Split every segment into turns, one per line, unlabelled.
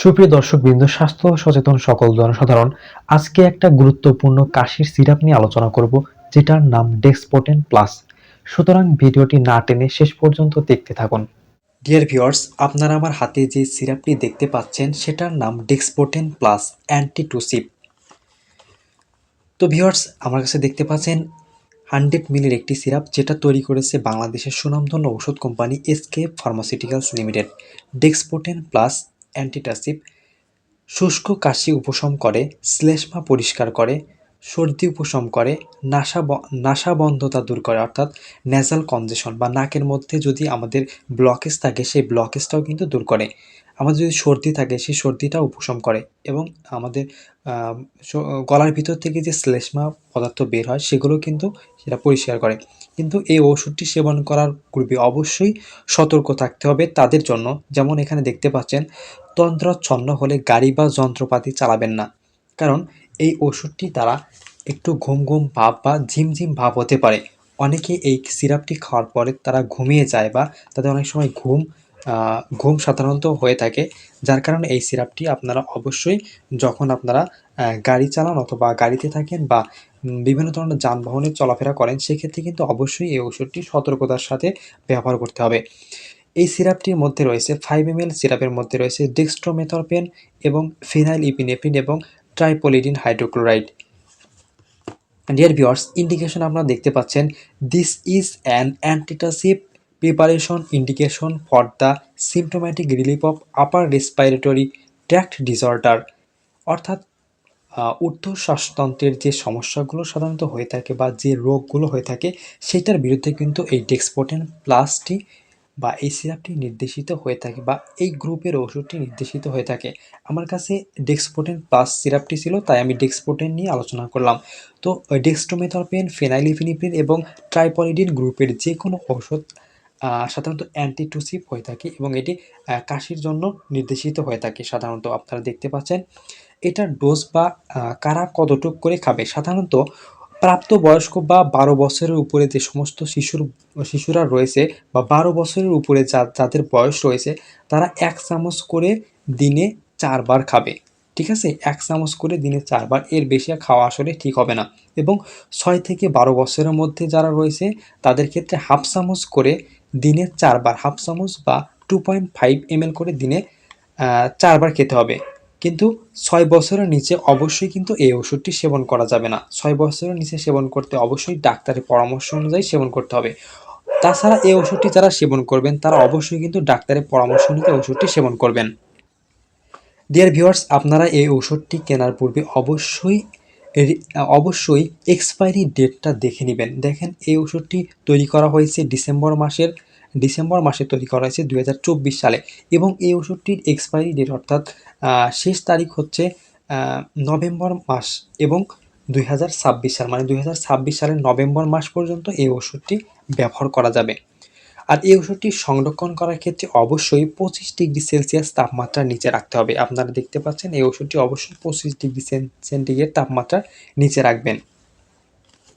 সুপ্রিয় দর্শকবৃন্দ, স্বাস্থ্য সচেতন সকল জনসাধারণ, আজকে একটা গুরুত্বপূর্ণ কাশির সিরাপ নিয়ে আলোচনা করব, যেটার নাম ডেক্সপোটেন প্লাস সুতরাং ভিডিওটি না টেনে শেষ পর্যন্ত দেখতে থাকুন। ডিয়ার ভিউয়ার্স আপনারা আমার হাতে যে সিরাপটি দেখতে পাচ্ছেন, সেটার নাম ডেক্সপোটেন প্লাস অ্যান্টিটুসিপ তো ভিউয়ার্স আমার কাছে দেখতে পাচ্ছেন হান্ড্রেড মিলির একটি সিরাপ, যেটা তৈরি করেছে বাংলাদেশের সুনামধন্য ঔষধ company SK pharmaceuticals limited Dexpoten plus antitussive শুষ্ক কাশি উপশম করে শ্লেষ্মা পরিষ্কার করে সর্দি উপশম করে, নাসা নাসাবন্ধতা দূর করে, অর্থাৎ ন্যাজাল কনজেশন বা নাকের মধ্যে যদি আমাদের ব্লকেজ থাকে, সেই ব্লকেজটাও কিন্তু দূর করে। আমাদের যদি সর্দি থাকে, সেই সর্দিটা উপশম করে এবং আমাদের গলার ভিতর থেকে যে শ্লেষ্মা পদার্থ বের হয়, সেগুলো কিন্তু সেটা পরিষ্কার করে। কিন্তু এই ওষুধটি সেবন করার পূর্বে অবশ্যই সতর্ক থাকতে হবে তাদের জন্য। যেমন এখানে দেখতে পাচ্ছেন, তন্ত্রচ্ছন্ন হলে গাড়ি বা যন্ত্রপাতি চালাবেন না। কারণ এই ওষুধটি দ্বারা একটু ঘুম ঘুম ভাব বা ঝিমঝিম ভাব হতে পারে। অনেকে এই সিরাপটি খাওয়ার পরে তারা ঘুমিয়ে যায় বা তাদের অনেক সময় ঘুম ঘুম সাধারণত হয়ে থাকে। যার কারণে এই সিরাপটি আপনারা অবশ্যই যখন আপনারা গাড়ি চালান অথবা গাড়িতে থাকেন বা বিভিন্ন ধরনের যানবাহনে চলাফেরা করেন, সেক্ষেত্রে কিন্তু অবশ্যই এই ওষুধটি সতর্কতার সাথে ব্যবহার করতে হবে। এই সিরাপটির মধ্যে রয়েছে ফাইভ এম এল সিরাপের মধ্যে রয়েছে ডেক্সট্রোমেথরপেন এবং ফিনাইল ইপিনেফ্রিন এবং triprolidine hydrochloride dear viewers indication আপনারা দেখতে পাচ্ছেন this is an antitussive preparation indication for the symptomatic relief of upper respiratory tract disorder অর্থাৎ ঊর্ধ্ব শ্বাসতন্ত্রের যে সমস্যাগুলো সাধারণত হয়ে থাকে বা যে রোগগুলো হয়ে থাকে, সেটার বিরুদ্ধে কিন্তু এই ডেক্সপোটেন প্লাসটি বা এই সিরাপটি নির্দেশিত হয়ে থাকে বা এই গ্রুপের ওষুধটি নির্দেশিত হয়ে থাকে। আমার কাছে ডেক্সপোটেন প্লাস সিরাপটি ছিল তাই আমি ডেক্সপোটেন নিয়ে আলোচনা করলাম। তো ডেক্সটোমেথরপেন ফেনাইলিফিনিপ্রিন এবং ট্রাইপলিডিন গ্রুপের যে কোনো ঔষধ আহ, সাধারণত অ্যান্টিটুসিভ হয়ে থাকে এবং এটি কাশির জন্য নির্দেশিত হয়ে থাকে সাধারণত আপনারা দেখতে পাচ্ছেন। এটার ডোজ বা কারা কতটুক করে খাবে? সাধারণত প্রাপ্তবয়স্ক বা বারো বছরের উপরে যে সমস্ত শিশুর, শিশুরা রয়েছে বা বারো বছরের উপরে যা, যাদের বয়স রয়েছে, তারা এক চামচ করে দিনে চারবার খাবে। ঠিক আছে? এক চামচ করে দিনে চারবার। এর বেশি খাওয়া আসলে ঠিক হবে না। এবং ছয় থেকে বারো বছরের মধ্যে যারা রয়েছে, তাদের ক্ষেত্রে হাফ চামচ করে দিনে চারবার, হাফ চামচ বা টু পয়েন্ট ফাইভ এম করে দিনে চারবার খেতে হবে। কিন্তু ছয় বছরের নিচে অবশ্যই কিন্তু এই ওষুধটি সেবন করা যাবে না। ছয় বছরের নিচে সেবন করতে অবশ্যই ডাক্তারের পরামর্শ অনুযায়ী সেবন করতে হবে। তাছাড়া এই ওষুধটি যারা সেবন করবেন, তারা অবশ্যই কিন্তু ডাক্তারের পরামর্শ নিতে ওষুধটি সেবন করবেন। ডিয়ার ভিউয়ার্স আপনারা এই ওষুধটি কেনার পূর্বে অবশ্যই অবশ্যই এক্সপায়ারি ডেটটা দেখে নেবেন। দেখেন, এই ওষুধটি তৈরি করা হয়েছে ডিসেম্বর মাসের ডিসেম্বর মাসে তৈরি করা হয়েছে দুই হাজার চব্বিশ সালে এবং এই ওষুধটির এক্সপায়ারি ডেট অর্থাৎ শেষ তারিখ হচ্ছে নভেম্বর মাস এবং দুই হাজার ছাব্বিশ সাল মানে দুই হাজার ছাব্বিশ সালের নভেম্বর মাস পর্যন্ত এই ওষুধটি ব্যবহার করা যাবে। আর এই ওষুধটি সংরক্ষণ করার ক্ষেত্রে অবশ্যই পঁচিশ ডিগ্রি সেলসিয়াস তাপমাত্রার নিচে রাখতে হবে। আপনারা দেখতে পাচ্ছেন এই ওষুধটি অবশ্যই পঁচিশ ডিগ্রি সেন্টিগ্রেড তাপমাত্রার নিচে রাখবেন।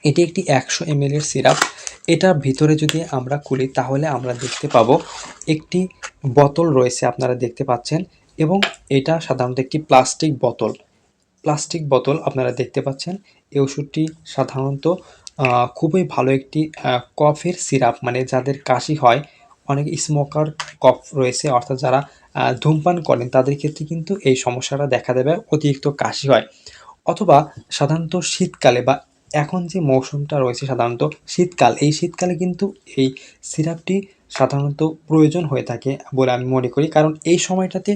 এটি একটি একশো এম এর সিরাপ। এটার ভিতরে যদি আমরা খুলি, তাহলে আমরা দেখতে পাবো একটি বোতল রয়েছে, আপনারা দেখতে পাচ্ছেন। এবং এটা সাধারণত একটি প্লাস্টিক বোতল। প্লাস্টিক বোতল আপনারা দেখতে পাচ্ছেন। এই ওষুধটি সাধারণত খুবই ভালো একটি কফের সিরাপ মানে যাদের কাশি হয়, অনেক স্মোকার কফ রয়েছে, অর্থাৎ যারা ধূমপান করেন, তাদের ক্ষেত্রে কিন্তু এই সমস্যাটা দেখা দেবে, অতিরিক্ত কাশি হয়। অথবা সাধারণত শীতকালে বা এখন যে মৌসুমটা রয়েছে সাধারণত শীতকাল, এই শীতকালে কিন্তু এই সিরাপটি সাধারণত প্রয়োজন হয়ে থাকে বলে আমি মনে করি। কারণ এই সময়টাতে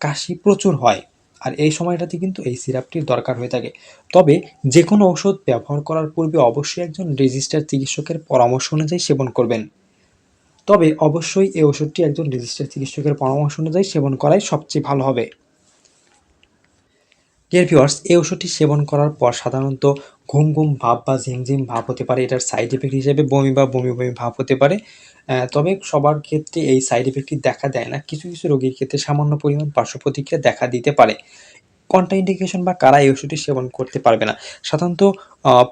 কাশি প্রচুর হয় আর এই সময়টাতে কিন্তু এই সিরাপটির দরকার হয়ে থাকে। তবে যে কোনো ঔষধ ব্যবহার করার পূর্বে অবশ্যই একজন রেজিস্টার চিকিৎসকের পরামর্শ অনুযায়ী সেবন করবেন। তবে অবশ্যই এই ওষুধটি একজন রেজিস্টার চিকিৎসকের পরামর্শ অনুযায়ী সেবন করাই সবচেয়ে ভালো হবে। ডিয়ার ভিউয়ার্স এই ওষুধটি সেবন করার পর সাধারণত ঘুম ঘুম ভাব বা ঝিমঝিম ভাব হতে পারে। এটার সাইড এফেক্ট হিসেবে বমি বা বমি বমি ভাব হতে পারে। তবে সবার ক্ষেত্রে এই সাইড এফেক্টটি দেখা দেয় না। কিছু কিছু রোগীর ক্ষেত্রে সামান্য পরিমাণ পার্শ্ব প্রতিক্রিয়া দেখা দিতে পারে। কন্ট্রাইন্ডিকেশন বা কারা এই ওষুধটি সেবন করতে পারবে না। সাধারণত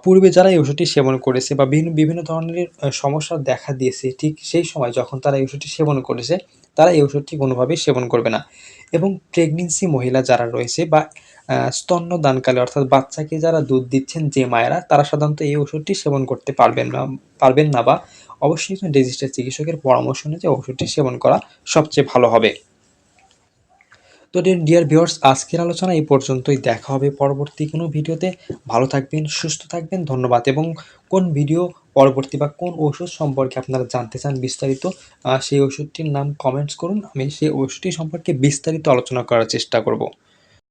পূর্বে যারা এই ওষুধটি সেবন করেছে বা বিভিন্ন বিভিন্ন ধরনের সমস্যা দেখা দিয়েছে, ঠিক সেই সময় যখন তারা এই ওষুধটি সেবন করেছে, তারা এই ওষুধটি কোনোভাবেই সেবন করবে না। এবং প্রেগনেন্সি মহিলা যারা রয়েছে বা স্তন্যদানকালে অর্থাৎ বাচ্চাকে যারা দুধ দিচ্ছেন যে মায়েরা, তারা সাধারণত এই ওষুধটি সেবন করতে পারবেন না পারবেন না বা অবশ্যই রেজিস্টার চিকিৎসকের পরামর্শ অনুযায়ী ওষুধটি সেবন করা সবচেয়ে ভালো হবে। তো ডিয়ার ভিউয়ার্স আজকের আলোচনা এই পর্যন্তই। দেখা হবে পরবর্তী কোনো ভিডিওতে। ভালো থাকবেন, সুস্থ থাকবেন। ধন্যবাদ। এবং কোন ভিডিও পরবর্তী বা কোন ওষুধ সম্পর্কে আপনারা জানতে চান বিস্তারিত সেই ওষুধটির নাম কমেন্টস করুন। আমি সেই ওষুধটি সম্পর্কে বিস্তারিত আলোচনা করার চেষ্টা করব।